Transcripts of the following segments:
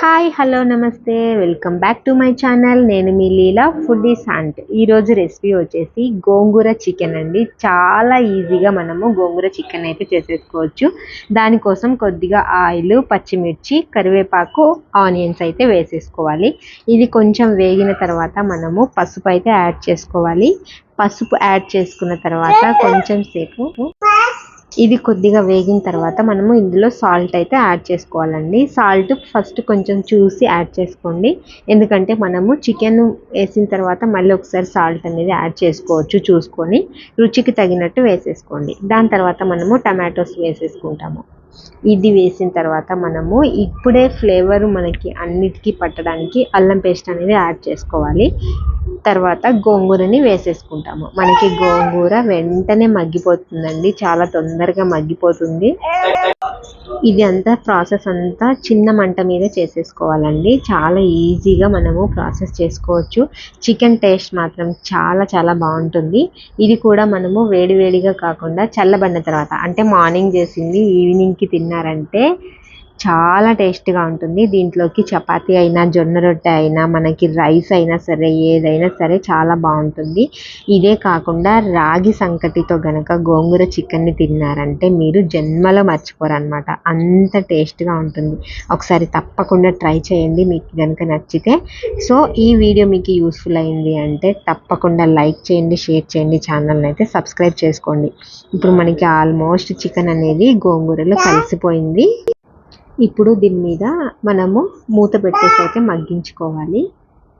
Hi hello నమస్తే welcome back to my channel నేను మీ లీలా ఫుడ్ ఈస్ అంట్ ఈరోజు రెసిపీ వచ్చేసి గోంగూర చికెన్ అండి. చాలా ఈజీగా మనము గోంగూర చికెన్ అయితే చేసేసుకోవచ్చు. దానికోసం కొద్దిగా ఆయిల్ పచ్చిమిర్చి కరివేపాకు ఆనియన్స్ అయితే వేసేసుకోవాలి. ఇది కొంచెం వేగిన తర్వాత మనము పసుపు అయితే యాడ్ చేసుకోవాలి. పసుపు యాడ్ చేసుకున్న తర్వాత కొంచెం సేపు ఇది కొద్దిగా వేగిన తర్వాత మనము ఇందులో సాల్ట్ అయితే యాడ్ చేసుకోవాలండి. సాల్ట్ ఫస్ట్ కొంచెం చూసి యాడ్ చేసుకోండి. ఎందుకంటే మనము చికెన్ వేసిన తర్వాత మళ్ళీ ఒకసారి సాల్ట్ అనేది యాడ్ చేసుకోవచ్చు చూసుకొని రుచికి తగినట్టు వేసేసుకోండి. దాని తర్వాత మనము టమాటోస్ వేసేసుకుంటాము. ఇది వేసిన తర్వాత మనము ఇప్పుడే ఫ్లేవర్ మనకి అన్నిటికీ పట్టడానికి అల్లం పేస్ట్ అనేది యాడ్ చేసుకోవాలి. తర్వాత గోంగూరని వేసేసుకుంటాము. మనకి గోంగూర వెంటనే మగ్గిపోతుందండి. చాలా తొందరగా మగ్గిపోతుంది. ఇది అంతా ప్రాసెస్ అంతా చిన్న మంట మీద చేసేసుకోవాలండి. చాలా ఈజీగా మనము ప్రాసెస్ చేసుకోవచ్చు. చికెన్ టేస్ట్ మాత్రం చాలా చాలా బాగుంటుంది. ఇది కూడా మనము వేడివేడిగా కాకుండా చల్లబడిన తర్వాత అంటే మార్నింగ్ చేసింది ఈవినింగ్కి తిన్నారంటే చాలా టేస్ట్గా ఉంటుంది. దీంట్లోకి చపాతి అయినా జొన్న రొట్టె అయినా మనకి రైస్ అయినా సరే ఏదైనా సరే చాలా బాగుంటుంది. ఇదే కాకుండా రాగి సంకటితో గనక గోంగూర చికెన్ని తిన్నారంటే మీరు జన్మలో మర్చిపోరనమాట అంత టేస్ట్గా ఉంటుంది. ఒకసారి తప్పకుండా ట్రై చేయండి. మీకు కనుక నచ్చితే. సో ఈ వీడియో మీకు యూస్ఫుల్ అయింది అంటే తప్పకుండా లైక్ చేయండి షేర్ చేయండి ఛానల్ని అయితే సబ్స్క్రైబ్ చేసుకోండి. ఇప్పుడు మనకి ఆల్మోస్ట్ చికెన్ అనేది గోంగూరలో కలిసిపోయింది. ఇప్పుడు దీని మీద మనము మూత పెట్టేసి అయితే మగ్గించుకోవాలి.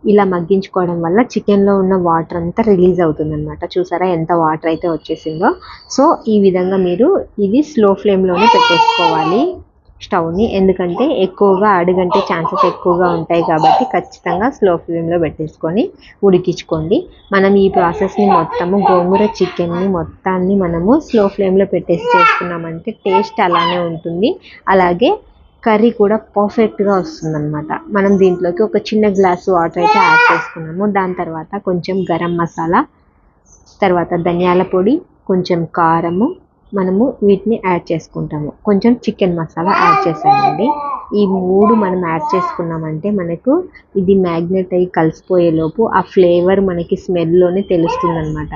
ఇలా మగ్గించుకోవడం వల్ల చికెన్లో ఉన్న వాటర్ అంతా రిలీజ్ అవుతుందన్నమాట. చూసారా ఎంత వాటర్ అయితే వచ్చేసిందో. సో ఈ విధంగా మీరు ఇది స్లో ఫ్లేమ్లోనే పెట్టేసుకోవాలి స్టవ్ని. ఎందుకంటే ఎక్కువగా అడుగంటే ఛాన్సెస్ ఎక్కువగా ఉంటాయి కాబట్టి ఖచ్చితంగా స్లో ఫ్లేమ్లో పెట్టేసుకొని ఉడికించుకోండి. మనం ఈ ప్రాసెస్ని మొత్తము గోంగూర చికెన్ని మొత్తాన్ని మనము స్లో ఫ్లేమ్లో పెట్టేసి చేసుకున్నామంటే టేస్ట్ అలానే ఉంటుంది. అలాగే కర్రీ కూడా పర్ఫెక్ట్గా వస్తుందన్నమాట. మనం దీంట్లోకి ఒక చిన్న గ్లాసు వాటర్ అయితే యాడ్ చేసుకున్నాము. దాని తర్వాత కొంచెం గరం మసాలా తర్వాత ధనియాల పొడి కొంచెం కారము మనము వీటిని యాడ్ చేసుకుంటాము. కొంచెం చికెన్ మసాలా యాడ్ చేసామండి ఈ మూడు మనం యాడ్ చేసుకున్నామంటే మనకు ఇది మ్యాగ్నెట్ అయ్యి కలిసిపోయేలోపు ఆ ఫ్లేవర్ మనకి స్మెల్లోనే తెలుస్తుంది అనమాట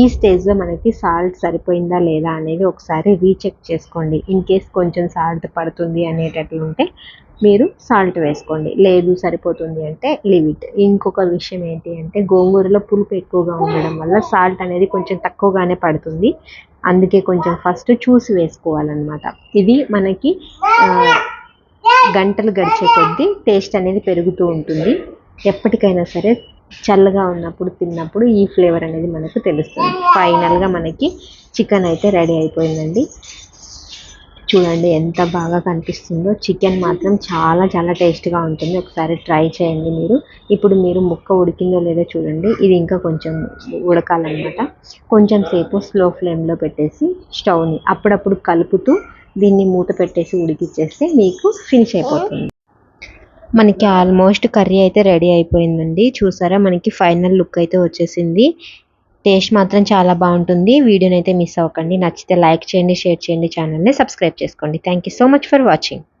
ఈ స్టేజ్లో మనకి సాల్ట్ సరిపోయిందా లేదా అనేది ఒకసారి రీచెక్ చేసుకోండి. ఇన్ కేస్ కొంచెం సాల్ట్ పడుతుంది అనేటట్లు ఉంటే మీరు సాల్ట్ వేసుకోండి. లేదు సరిపోతుంది అంటే లిమిట్ ఇట్ ఇంకొక విషయం ఏంటి అంటే గోంగూరలో పులుపు ఎక్కువగా ఉండడం వల్ల సాల్ట్ అనేది కొంచెం తక్కువగానే పడుతుంది. అందుకే కొంచెం ఫస్ట్ చూసి వేసుకోవాలన్నమాట. ఇది మనకి గంటలు గడిచే కొద్దీ టేస్ట్ అనేది పెరుగుతూ ఉంటుంది. ఎప్పటికైనా సరే చల్లగా ఉన్నప్పుడు తిన్నప్పుడు ఈ ఫ్లేవర్ అనేది మనకు తెలుస్తుంది. ఫైనల్గా మనకి చికెన్ అయితే రెడీ అయిపోయిందండి. చూడండి ఎంత బాగా కనిపిస్తుందో. చికెన్ మాత్రం చాలా చాలా టేస్ట్గా ఉంటుంది. ఒకసారి ట్రై చేయండి మీరు. ఇప్పుడు మీరు ముక్క ఉడికిందో లేదో చూడండి. ఇది ఇంకా కొంచెం ఉడకాలన్నమాట. కొంచెం సేపు స్లో ఫ్లేమ్లో పెట్టేసి స్టవ్ని అప్పుడప్పుడు కలుపుతూ దీన్ని మూత పెట్టేసి ఉడికిచ్చేస్తే మీకు ఫినిష్ అయిపోతుంది. మనకి ఆల్మోస్ట్ కర్రీ అయితే రెడీ అయిపోయిందండి. చూసారా? మనకి ఫైనల్ లుక్ అయితే వచ్చేసింది. టేస్ట్ మాత్రం చాలా బాగుంటుంది. వీడియోని అయితే మిస్ అవ్వకండి. నచ్చితే లైక్ చేయండి షేర్ చేయండి ఛానల్ని సబ్స్క్రైబ్ చేసుకోండి. Thank you so much for watching